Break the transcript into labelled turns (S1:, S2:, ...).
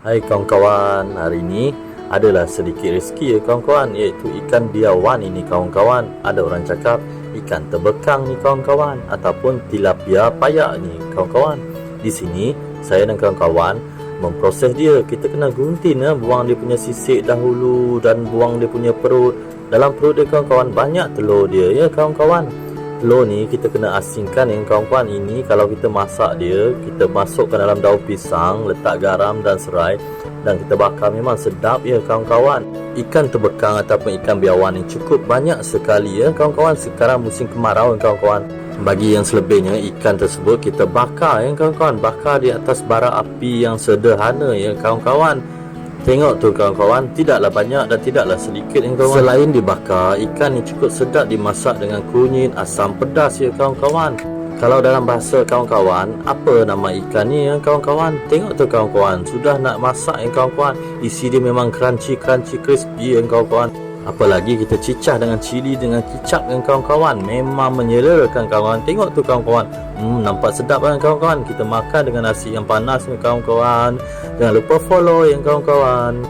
S1: Hai kawan-kawan, hari ini adalah sedikit rezeki ya kawan-kawan iaitu ikan biawan ini kawan-kawan. Ada orang cakap ikan terbekang ni kawan-kawan ataupun tilapia payak ni kawan-kawan. Di sini saya dan kawan-kawan memproses dia. Kita kena gunting ya, buang dia punya sisik dahulu dan buang dia punya perut. Dalam perut dia kawan-kawan banyak telur dia ya kawan-kawan. Telur ni kita kena asingkan yang kawan-kawan ini kalau kita masak dia kita masukkan dalam daun pisang letak garam dan serai dan kita bakar memang sedap ya kawan-kawan. Ikan terbekang ataupun ikan biawan ni cukup banyak sekali ya kawan-kawan. Sekarang musim kemarau ya kawan-kawan. Bagi yang selebihnya ikan tersebut kita bakar ya kawan-kawan. Bakar di atas bara api yang sederhana ya kawan-kawan Tengok tu kawan-kawan, tidaklah banyak dan tidaklah sedikit yang kawan. Selain dibakar, ikan ni cukup sedap dimasak dengan kunyit, asam pedas ya kawan-kawan. Kalau dalam bahasa kawan-kawan, apa nama ikan ni ya kawan-kawan? Tengok tu kawan-kawan, sudah nak masak ya kawan-kawan. Isi dia memang crunchy-crunchy crispy ya kawan-kawan. Apalagi kita cicah dengan cili dengan kicap dengan kawan-kawan Memang menyelerakan kawan Tengok tu kawan-kawan Hmm nampak sedap kan kawan-kawan Kita makan dengan nasi yang panas ni kawan-kawan Jangan lupa follow yang kawan-kawan